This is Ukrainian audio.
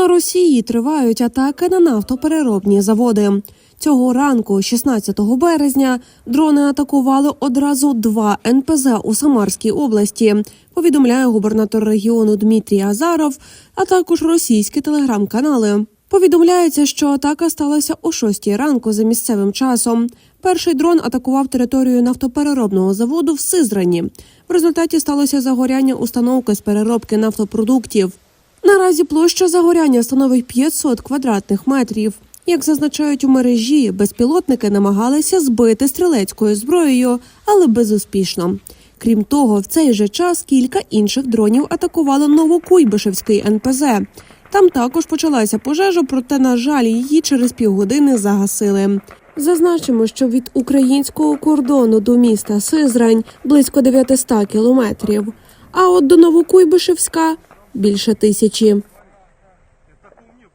На Росії тривають атаки на нафтопереробні заводи. Цього ранку, 16 березня, дрони атакували одразу два НПЗ у Самарській області. Повідомляє губернатор регіону Дмитрій Азаров, а також російські телеграм-канали. Повідомляється, що атака сталася о 6 ранку за місцевим часом. Перший дрон атакував територію нафтопереробного заводу в Сизрані. В результаті сталося загоряння установки з переробки нафтопродуктів. Наразі площа загоряння становить 500 квадратних метрів. Як зазначають у мережі, безпілотники намагалися збити стрілецькою зброєю, але безуспішно. Крім того, в цей же час кілька інших дронів атакували Новокуйбишевський НПЗ. Там також почалася пожежа, проте, на жаль, її через півгодини загасили. Зазначимо, що від українського кордону до міста Сизрань близько 900 кілометрів, а от до Новокуйбишевська більше тисячі.